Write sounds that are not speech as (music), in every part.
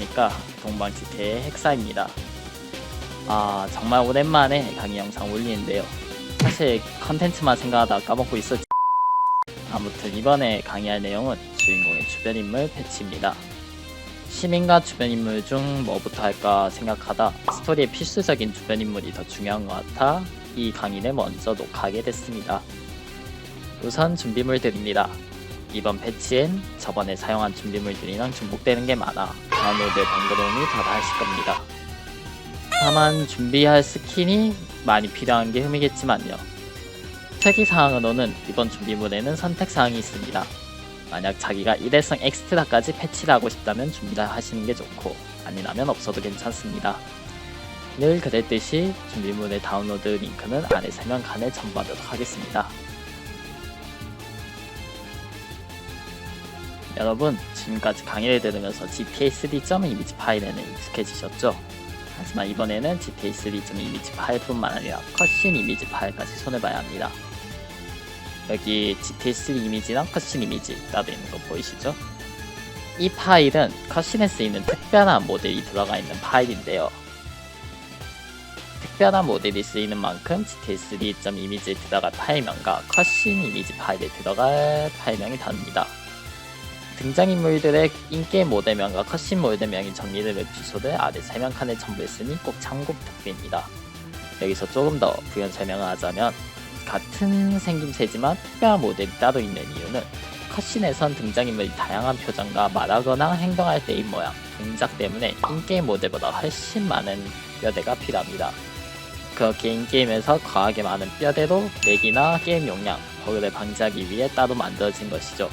안녕하십니까 동방지태의 핵사입니다. 아 정말 오랜만에 강의 영상 올리는데요. 사실 컨텐츠만 생각하다 까먹고 있었지. 아무튼 이번에 강의할 내용은 주인공의 주변 인물 패치입니다. 시민과 주변 인물 중 뭐부터 할까 생각하다 스토리에 필수적인 주변 인물이 더 중요한 것 같아 이 강의를 먼저 녹화하게 됐습니다. 우선 준비물들입니다 이번 패치엔 저번에 사용한 준비물들이랑 중복되는 게 많아 다운로드 번거로움이 덜하실 겁니다. 다만 준비할 스킨이 많이 필요한 게 흠이겠지만요. 특이사항으로는 이번 준비물에는 선택사항이 있습니다. 만약 자기가 일회성 엑스트라까지 패치를 하고 싶다면 준비를 하시는 게 좋고 아니라면 없어도 괜찮습니다. 늘 그랬듯이 준비물의 다운로드 링크는 아래 설명칸에 첨부하도록 하겠습니다. 여러분 지금까지 강의를 들으면서 GTA 3점 이미지 파일에는 익숙해지셨죠? 하지만 이번에는 GTA 3점 이미지 파일뿐만 아니라 컷신 이미지 파일까지 손을 봐야 합니다. 여기 GTA 3 이미지랑 컷신 이미지 따로 있는 거 보이시죠? 이 파일은 컷신에 쓰이는 특별한 모델이 들어가 있는 파일인데요. 특별한 모델이 쓰이는 만큼 GTA 3점 이미지에 들어갈 파일명과 컷신 이미지 파일에 들어갈 파일명이 다릅니다. 등장인물들의 인게임 모델명과 컷신 모델명이 정리된 주소를 아래 설명 칸에 첨부했으니 꼭 참고 부탁드립니다. 여기서 조금 더 부연 설명을 하자면 같은 생김새지만 특별한 모델이 따로 있는 이유는 컷신에선 등장인물이 다양한 표정과 말하거나 행동할 때의 모양, 동작 때문에 인게임 모델보다 훨씬 많은 뼈대가 필요합니다. 그렇게 인게임에서 과하게 많은 뼈대로 렉이나 게임 용량, 버그를 방지하기 위해 따로 만들어진 것이죠.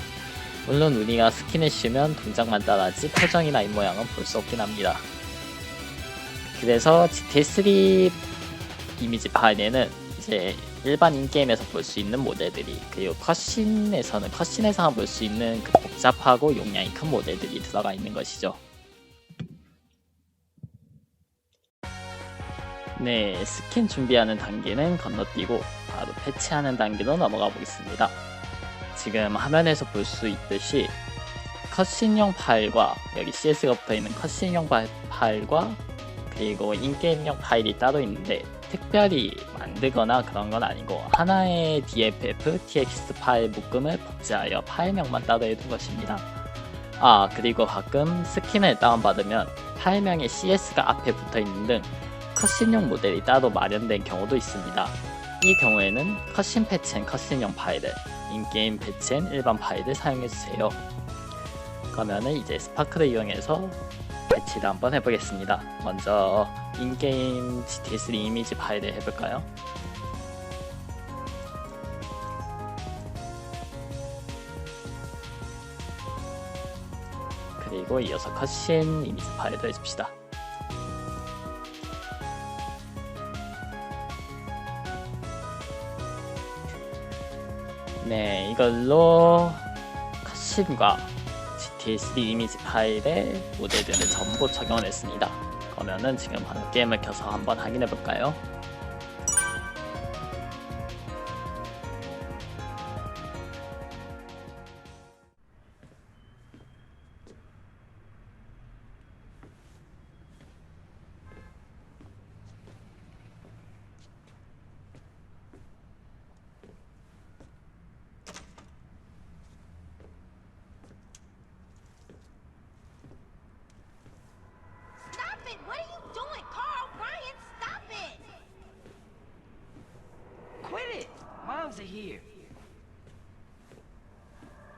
물론 우리가 스킨을 씌우면 동작만 따라하지 표정이나 입모양은 볼 수 없긴 합니다. 그래서 GTA3 이미지 파일에는 이제 일반 인게임에서 볼 수 있는 모델들이 그리고 컷신에서는 컷신에서만 볼 수 있는 그 복잡하고 용량이 큰 모델들이 들어가 있는 것이죠. 네, 스킨 준비하는 단계는 건너뛰고 바로 패치하는 단계로 넘어가 보겠습니다. 지금 화면에서 볼 수 있듯이 컷신용 파일과 여기 CS가 붙어 있는 컷신용 파- 파일과 그리고 인게임용 파일이 따로 있는데 특별히 만들거나 그런 건 아니고 하나의 DFF, TXT 파일 묶음을 복제하여 파일명만 따로 해둔 것입니다. 아 그리고 가끔 스킨을 다운받으면 파일명에 CS가 앞에 붙어 있는 등 컷신용 모델이 따로 마련된 경우도 있습니다. 이 경우에는 컷신 패치엔 컷신용 파일을 인게임 패치엔 일반 파일을 사용해주세요. 그러면은 이제 스파크를 이용해서 패치를 한번 해보겠습니다. 먼저 인게임 GTA3 이미지 파일을 해볼까요? 그리고 이어서 컷신 이미지 파일도 해줍시다. 네, 이걸로 컷신과 GTA3 이미지 파일에 모델들을 전부 적용했습니다. 그러면은 지금 바로 게임을 켜서 한번 확인해 볼까요? Stop! What are you doing, Carl? Brian, stop it! Quit it! Moms are here.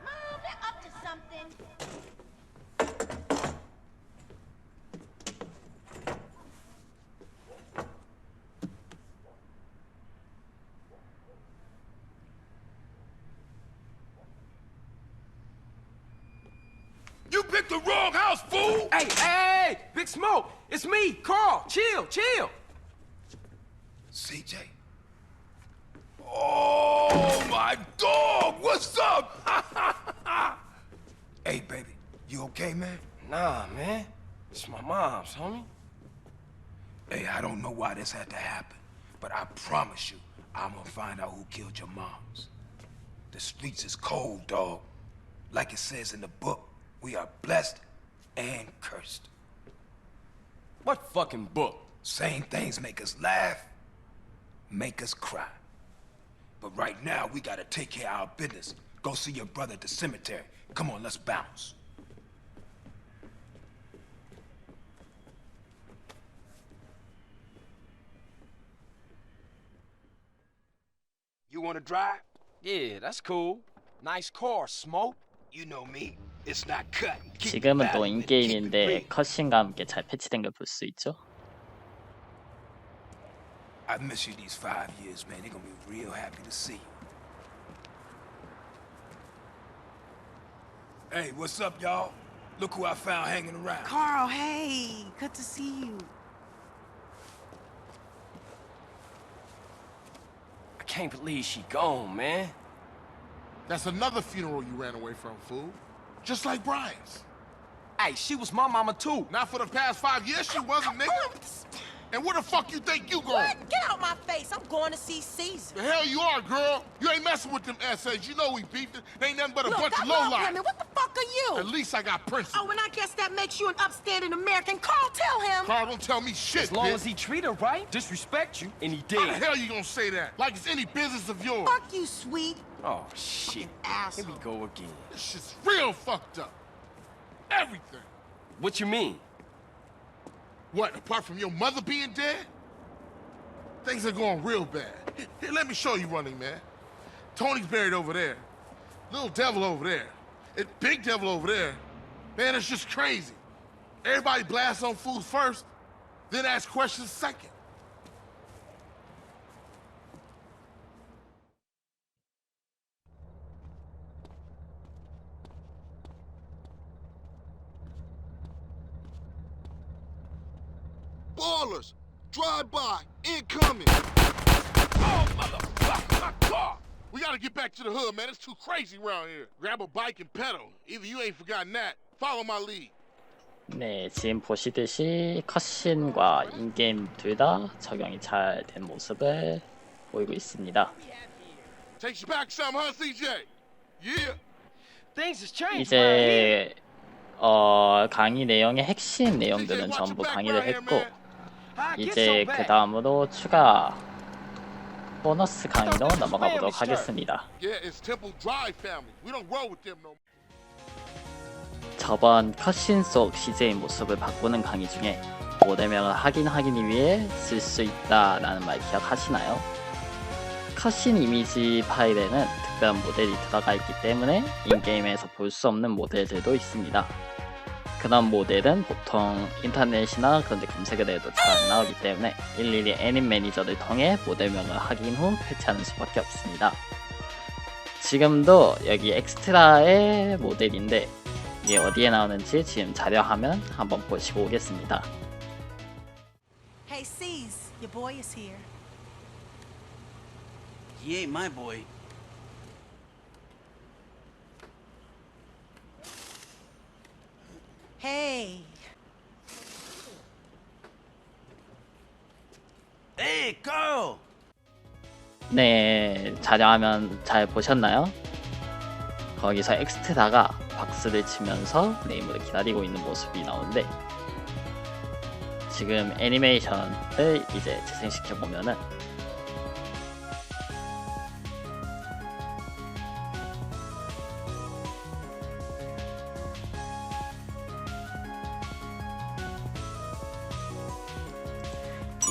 Mom, they're up to something. You picked the wrong house, fool! Hey, hey, hey! Big Smoke! It's me, Carl! Chill, chill! CJ. Oh, my dog! What's up? (laughs) hey, baby. You okay, man? Nah, man. It's my mom's, homie. Hey, I don't know why this had to happen, but I promise you, I'm gonna find out who killed your moms. The streets is cold, dog. Like it says in the book, we are blessed and cursed. What fucking book? Same things make us laugh, make us cry. But right now, we gotta take care of our business. Go see your brother at the cemetery. Come on, let's bounce. You wanna drive? Yeah, that's cool. Nice car, Smoke. You know me. It's not cutting. Keep 지금은 또 battling and keep it 인게임인데 real. 컷신과 함께 잘 패치된 걸 볼 수 있죠. I've missed you these five years, man. They're gonna be real happy to see you. Hey, what's up, y'all? Look who I found hanging around. Carl, hey, good to see you. I can't believe she gone, man. That's another funeral you ran away from, fool. Just like Brian's. Hey, she was my mama too. Not for the past five years, she wasn't, nigga. And where the fuck you think you going? What? Get out my face. I'm going to see Caesar. The hell you are, girl. You ain't messing with them essays. You know we beefing. They ain't nothing but a Look, bunch I of love lowlife. women. What the fuck are you? At least I got Prince. Oh, and I guess that makes you an upstanding American. Carl, tell him. Carl, don't tell me shit, As long bitch. as he treat her right, disrespect you, and he did. How the did. hell you gonna say that? Like it's any business of yours. Fuck you, sweet. Oh shit. Here Asshole. we go again. This shit's real fucked up. Everything. What you mean? What, apart from your mother being dead? Things are going real bad. Here, here, let me show you running, man. Tony's buried over there. Little devil over there. And big devil over there. Man, it's just crazy. Everybody blasts on fools first, then ask questions second. Drive by, incoming. Oh, motherfucker, my car! We gotta get back to the hood, man. It's too crazy around here. Grab a bike and pedal. Either you ain't forgotten that. Follow my lead. 네, 지금 보시듯이 컷신과 인게임 둘 다 적용이 잘 된 모습을 보이고 있습니다. Takes you back some, huh, CJ? Yeah. Things has changed. 이제 어, 강의 내용의 핵심 내용들은 전부 강의를 했고 이제 so 그? 다음으로 추가 보너스 강의로 넘어가 보도록 하겠습니다. No more. 저번 컷신 속 CJ 모습을 바꾸는 강의 중에 모델명을 확인하기 위해 쓸 수 있다라는 말 기억하시나요? 컷신 이미지 파일에는 특별한 모델이 들어가 있기 때문에 인게임에서 볼 수 없는 모델들도 있습니다. 그런 모델은 보통 인터넷이나 그런 데 검색을 해도 잘 안 나오기 때문에 일일이 애님 매니저를 통해 모델명을 확인 후 패치하는 수밖에 없습니다. 지금도 여기 엑스트라의 모델인데 이게 어디에 나오는지 지금 자료화면 한번 보시고 오겠습니다. Hey, Caesar, your boy is here. He ain't my boy. Hey. Hey, Carl! 네, 자료화면 잘 보셨나요? 거기서 엑스트라가 박수를 치면서 네이머를 기다리고 있는 모습이 나오는데 지금 애니메이션을 이제 재생시켜 보면은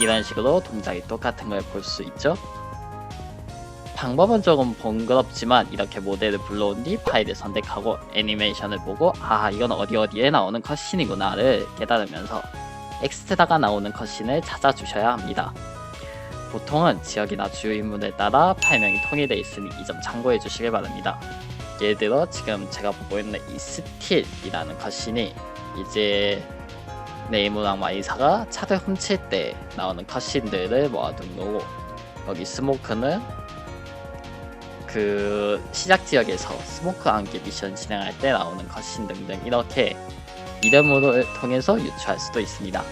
이런 식으로 동작이 똑같은 걸 볼 수 있죠. 방법은 조금 번거롭지만 이렇게 모델을 불러온 뒤 파일을 선택하고 애니메이션을 보고 아 이건 어디 어디에 나오는 컷신이구나를 깨달으면서 엑스트라가 나오는 컷신을 찾아주셔야 합니다. 보통은 지역이나 주요 인물에 따라 파일명이 통일되어 있으니 이 점 참고해 주시길 바랍니다. 예를 들어 지금 제가 보고 있는 이 스틸이라는 컷신이 이제 네이무랑 마이사가 차를 훔칠 때 나오는 컷신들을 모아둔 거고 여기 스모크는 그 시작 지역에서 스모크 안개 미션 진행할 때 나오는 컷신 등등 이렇게 이름으로 통해서 유추할 수도 있습니다.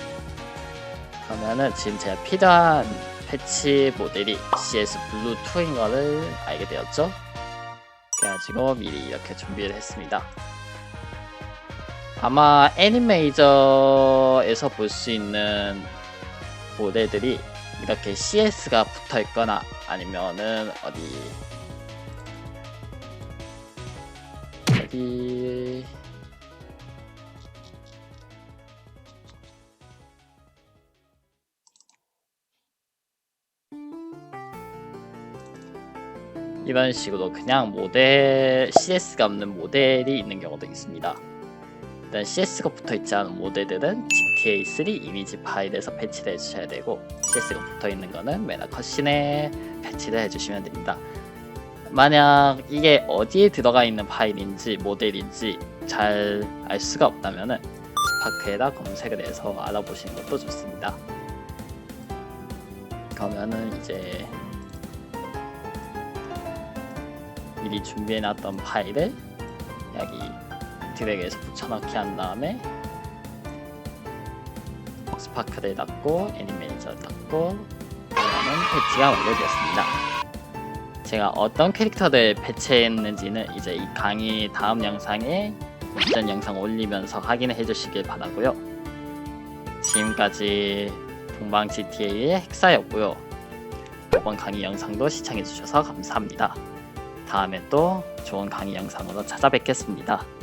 그러면은 지금 제가 필요한 패치 모델이 CS 블루 2인 거를 알게 되었죠. 그래가지고 미리 이렇게 준비를 했습니다. 아마 애니메이저에서 볼 수 있는 모델들이 이렇게 CS가 붙어 있거나 아니면은 어디 어디 이런 식으로 그냥 모델 CS가 없는 모델이 있는 경우도 있습니다. 일단 CS가 붙어있지 않은 모델들은 GTA3 이미지 파일에서 패치를 해주셔야 되고 CS가 붙어있는 거는 메나 컷신에 패치를 해주시면 됩니다. 만약 이게 어디에 들어가 있는 파일인지 모델인지 잘 알 수가 없다면은 스파크에다 검색을 해서 알아보시는 것도 좋습니다. 그러면은 이제 미리 준비해놨던 파일을 여기 드래그해서 붙여넣기 한 다음에 스파크를 닫고 애니메이션 닫고 그러면 패치가 완료되었습니다. 제가 어떤 캐릭터를 배치했는지는 이제 이 강의 다음 영상에 이전 영상 올리면서 확인해 주시길 바라고요. 지금까지 동방 GTA의 핵사였고요. 이번 강의 영상도 시청해 주셔서 감사합니다. 다음에 또 좋은 강의 영상으로 찾아뵙겠습니다.